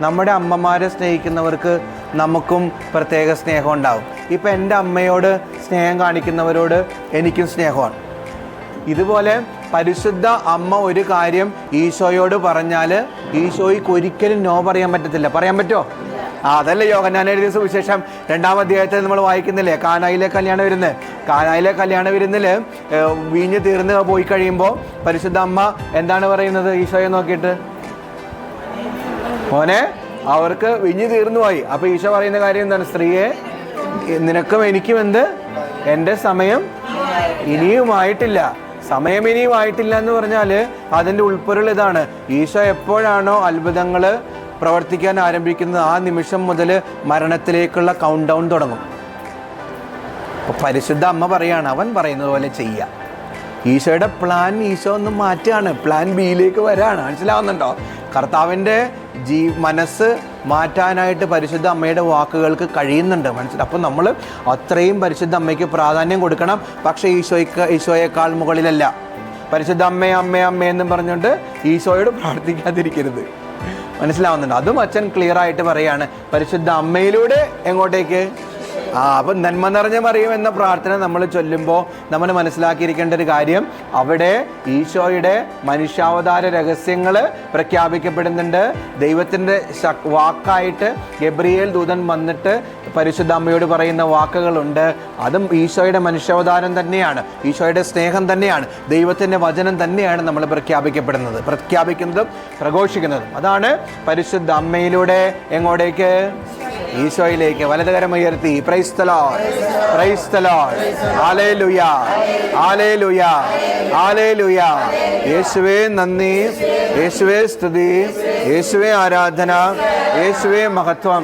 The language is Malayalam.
നമ്മുടെ അമ്മമാരെ സ്നേഹിക്കുന്നവർക്ക് നമുക്കും പ്രത്യേക സ്നേഹം ഉണ്ടാവും. ഇപ്പം എന്റെ അമ്മയോട് സ്നേഹം കാണിക്കുന്നവരോട് എനിക്കും സ്നേഹമാണ്. ഇതുപോലെ പരിശുദ്ധ അമ്മ ഒരു കാര്യം ഈശോയോട് പറഞ്ഞാൽ ഈശോയ്ക്ക് ഒരിക്കലും നോ പറയാൻ പറ്റത്തില്ല. പറയാൻ പറ്റുമോ? ആ അതല്ലേ യോഗനാൻ എഴുതിയ സുവിശേഷം രണ്ടാം അധ്യായത്തിൽ നമ്മൾ വായിക്കുന്നില്ലേ? കാനായിലെ കല്യാണ വിരുന്ന്. കാനായിലെ കല്യാണ വിരുന്നിൽ വീഞ്ഞ് തീർന്ന് പോയി കഴിയുമ്പോൾ പരിശുദ്ധ അമ്മ എന്താണ് പറയുന്നത്? ഈശോയെ നോക്കിയിട്ട്. മോനെ അവർക്ക് വിഞ്ഞു തീർന്നു പോയി അപ്പൊ ഈശോ പറയുന്ന കാര്യം എന്താണ്? സ്ത്രീയെ നിനക്കും എനിക്കും എന്ത്? എന്റെ സമയം ഇനിയുമായിട്ടില്ല. സമയം ഇനിയുമായിട്ടില്ല എന്ന് പറഞ്ഞാൽ അതിന്റെ ഉൾപ്പൊരുൾ ഇതാണ്. ഈശോ എപ്പോഴാണോ അത്ഭുതങ്ങൾ പ്രവർത്തിക്കാൻ ആരംഭിക്കുന്നത്? ആ നിമിഷം മുതൽ മരണത്തിലേക്കുള്ള കൗണ്ട് ഡൗൺ തുടങ്ങും പരിശുദ്ധ അമ്മ പറയാണ് അവൻ പറയുന്നത് പോലെ ചെയ്യുക ഈശോയുടെ പ്ലാൻ ഈശോ ഒന്ന് മാറ്റുകയാണ്. പ്ലാൻ ബിയിലേക്ക് വരാണ്. മനസ്സിലാവുന്നുണ്ടോ? കർത്താവിന്റെ ജീ മനസ്സ് മാറ്റാനായിട്ട് പരിശുദ്ധ അമ്മയുടെ വാക്കുകൾക്ക് കഴിയുന്നുണ്ട്. മനസ്സിലായി അപ്പോൾ നമ്മൾ അത്രയും പരിശുദ്ധ അമ്മയ്ക്ക് പ്രാധാന്യം കൊടുക്കണം. പക്ഷേ ഈശോയ്ക്ക് ഈശോയേക്കാൾ മുകളിലല്ല. പരിശുദ്ധ അമ്മേ അമ്മ അമ്മ എന്നും പറഞ്ഞുകൊണ്ട് ഈശോയോട് പ്രാർത്ഥിക്കാതിരിക്കരുത്. മനസ്സിലാവുന്നുണ്ട്? അതും അച്ഛൻ ക്ലിയർ ആയിട്ട് പറയാണ്. പരിശുദ്ധ അമ്മയിലൂടെ എങ്ങോട്ടേക്ക്? ആ അപ്പം നന്മ നിറഞ്ഞ മറിയും എന്ന പ്രാർത്ഥന നമ്മൾ ചൊല്ലുമ്പോൾ നമ്മൾ മനസ്സിലാക്കിയിരിക്കേണ്ട ഒരു കാര്യം. അവിടെ ഈശോയുടെ മനുഷ്യാവതാര രഹസ്യങ്ങൾ പ്രഖ്യാപിക്കപ്പെടുന്നുണ്ട്. ദൈവത്തിന്റെ വാക്കായിട്ട് ഗബ്രിയേൽ ദൂതൻ വന്നിട്ട് പരിശുദ്ധ അമ്മയോട് പറയുന്ന വാക്കുകളുണ്ട്. അതും ഈശോയുടെ മനുഷ്യാവതാരം തന്നെയാണ്. ഈശോയുടെ സ്നേഹം തന്നെയാണ്. ദൈവത്തിന്റെ വചനം തന്നെയാണ് നമ്മൾ പ്രഖ്യാപിക്കപ്പെടുന്നത്. പ്രഖ്യാപിക്കുന്നതും പ്രഘോഷിക്കുന്നതും. അതാണ് പരിശുദ്ധ അമ്മയിലൂടെ എങ്ങോട്ടേക്ക്? ഈശോയിലേക്ക് വലതുകരം ഉയർത്തി. പ്രൈസ്തലോ പ്രൈസ്തലോ ആലേലുയ ആലേലുയ ആലേലുയ യേശുവേ നന്ദി. യേശുവേ സ്തുതി. യേശുവേ ആരാധന. യേശുവേ മഹത്വം.